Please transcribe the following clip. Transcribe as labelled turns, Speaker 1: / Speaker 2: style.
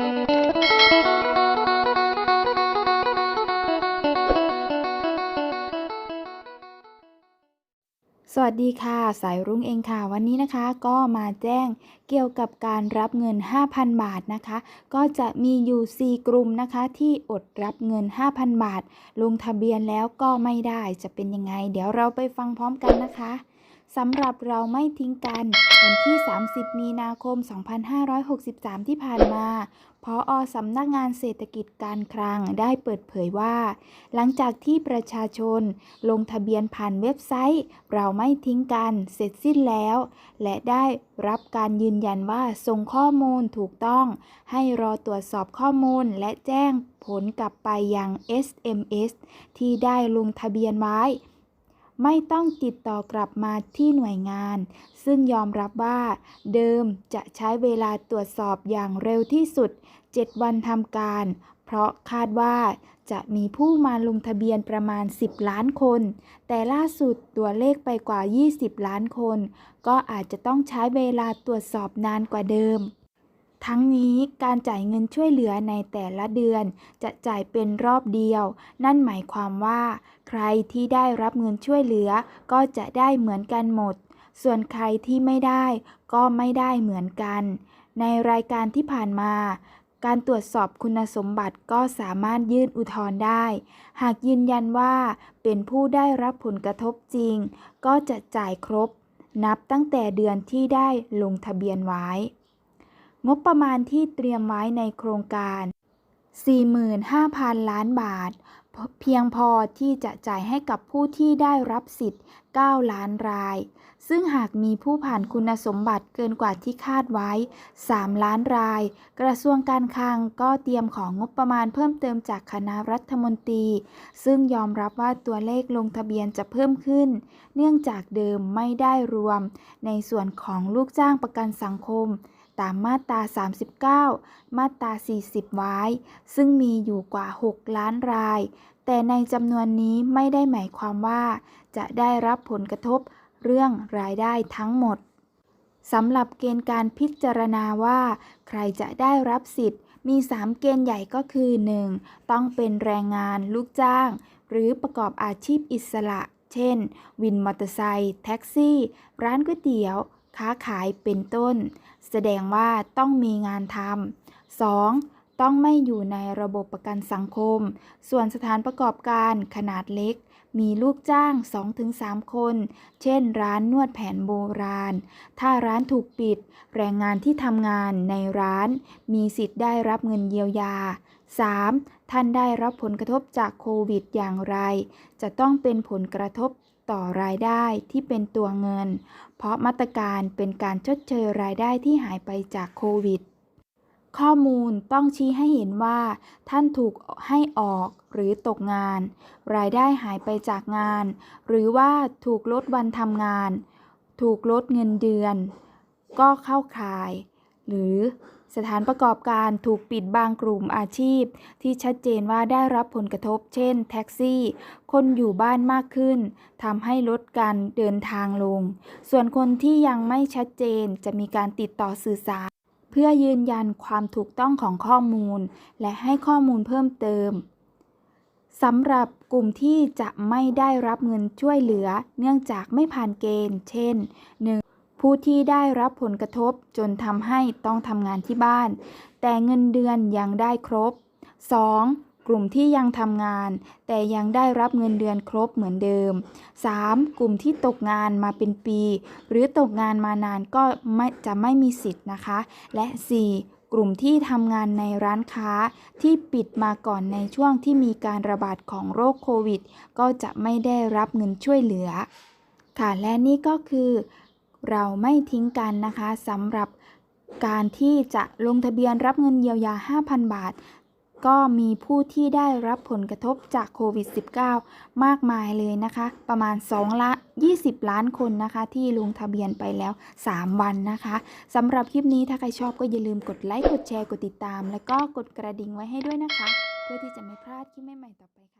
Speaker 1: สวัสดีค่ะ สายรุ้งเองค่ะ วันนี้นะคะก็มาแจ้งเกี่ยวกับการรับเงิน 5,000 บาทนะคะ ก็จะมีอยู่ 4 กลุ่มนะคะที่อดรับเงิน 5,000 บาท ลงทะเบียนแล้วก็ไม่ได้จะเป็นยังไง เดี๋ยวเราไปฟังพร้อมกันนะคะ สำหรับเราไม่ทิ้งกัน วันที่ 30 มีนาคม 2563 ที่ผ่านมา พออสำนักงานเศรษฐกิจการคลังได้เปิดเผยว่า หลังจากที่ประชาชน ลงทะเบียนผ่านเว็บไซต์ เราไม่ทิ้งกันเสร็จสิ้นแล้ว และได้รับการยืนยันว่าส่งข้อมูลถูกต้อง ให้รอตรวจสอบข้อมูลและแจ้งผลกลับไปยัง SMS ที่ได้ลงทะเบียนไว้ ไม่ต้องติดต่อกลับมาที่หน่วยงาน ซึ่งยอมรับว่า เดิมจะใช้เวลาตรวจสอบอย่างเร็วที่สุด 7 วันทำการ เพราะคาดว่าจะมีผู้มาลงทะเบียนประมาณ 10 ล้านคน แต่ล่าสุดตัวเลขไปกว่า 20 ล้านคน ก็อาจจะต้องใช้เวลาตรวจสอบนานกว่าเดิม ทั้งนี้การจ่ายเงินช่วยเหลือในแต่ละเดือน จะจ่ายเป็นรอบเดียว นั่นหมายความว่า ใครที่ได้รับเงินช่วยเหลือ ก็จะได้เหมือนกันหมด ส่วนใครที่ไม่ได้ก็ไม่ได้เหมือนกัน ในรายการที่ผ่านมา การตรวจสอบคุณสมบัติก็สามารถยื่นอุทธรณ์ได้ หากยืนยันว่าเป็นผู้ได้รับผลกระทบจริง ก็จะจ่ายครบ นับตั้งแต่เดือนที่ได้ลงทะเบียนไว้ งบประมาณที่เตรียมไว้ในโครงการ 45,000 ล้านบาท เพียงพอที่จะจ่ายให้กับผู้ที่ได้รับสิทธิ์ 9 ล้านราย ซึ่งหากมีผู้ผ่านคุณสมบัติเกินกว่าที่คาดไว้ 3 ล้านราย กระทรวงการคลังก็เตรียมของงบประมาณเพิ่มเติมจากคณะรัฐมนตรี ซึ่งยอมรับว่าตัวเลขลงทะเบียนจะเพิ่มขึ้น เนื่องจากเดิมไม่ได้รวม ในส่วนของลูกจ้างประกันสังคม ตามมาตรา 39 มาตรา 40 ไว้ ซึ่งมีอยู่กว่า 6 ล้านราย แต่ในจำนวนนี้ไม่ได้หมายความว่า จะได้รับผลกระทบเรื่องรายได้ทั้งหมดสำหรับเกณฑ์การพิจารณาว่า ใครจะได้รับสิทธิ์ มี 3 เกณฑ์ใหญ่ก็คือ 1. ต้องเป็นแรงงานลูกจ้าง หรือประกอบอาชีพอิสระ เช่น วินมอเตอร์ไซค์แท็กซี่ ร้านก๋วยเตี๋ยว ค้าขายเป็นต้น แสดงว่าต้องมีงานทำ 2. ต้องไม่อยู่ในระบบประกันสังคม ส่วนสถานประกอบการขนาดเล็ก มีลูกจ้าง 2-3 คน เช่น ร้านนวดแผนโบราณ ถ้าร้านถูกปิด แรงงานที่ทำงานในร้าน มีสิทธิ์ได้รับเงินเยียวยา 3. ท่านได้รับผลกระทบจากโควิดอย่างไร จะต้องเป็นผลกระทบ ต่อรายได้ที่เป็นตัวเงิน เพราะมาตรการเป็นการชดเชยรายได้ที่หายไปจากโควิด ข้อมูลต้องชี้ให้เห็นว่า ท่านถูกให้ออกหรือตกงาน รายได้หายไปจากงาน หรือว่าถูกลดวันทำงาน ถูกลดเงินเดือน ก็เข้าข่าย หรือสถานประกอบการถูกปิดบางกลุ่มอาชีพ ที่ชัดเจนว่าได้รับผลกระทบ เช่น แท็กซี่ คนอยู่บ้านมากขึ้นทำให้ลดการเดินทางลง ส่วนคนที่ยังไม่ชัดเจนจะมีการติดต่อสื่อสาร เพื่อยืนยันความถูกต้องของข้อมูล และให้ข้อมูลเพิ่มเติมสำหรับกลุ่มที่จะไม่ได้รับเงินช่วยเหลือ เนื่องจากไม่ผ่านเกณฑ์ เช่น 1. ผู้ที่ได้รับผลกระทบจนทำให้ต้องทำงานที่บ้าน แต่เงินเดือนยังได้ครบ 2. กลุ่มที่ยังทำงาน แต่ยังได้รับเงินเดือนครบเหมือนเดิม 3. กลุ่มที่ตกงานมาเป็นปี หรือตกงานมานานก็ไม่จะไม่มีสิทธิ์นะคะ และ 4. กลุ่มที่ทำงานในร้านค้าที่ปิดมาก่อนในช่วงที่มีการระบาดของโรคโควิด ก็จะไม่ได้รับเงินช่วยเหลือ ค่ะ และนี่ก็คือ เราไม่ทิ้งกันนะคะสำหรับการที่จะลงทะเบียนรับเงินเยียวยา 5,000 บาท ก็มีผู้ที่ได้รับผลกระทบจากโควิด -19 มากมายเลยนะคะ ประมาณ2ละ20 ล้านคนนะคะ ที่ลงทะเบียนไปแล้ว 3 วันนะคะสำหรับคลิปนี้ถ้าใครชอบก็อย่าลืมกดไลค์ กดแชร์ กดติดตาม แล้วก็กดกระดิ่งไว้ให้ด้วยนะคะ เพื่อที่จะไม่พลาดคลิปใหม่ๆต่อไปค่ะ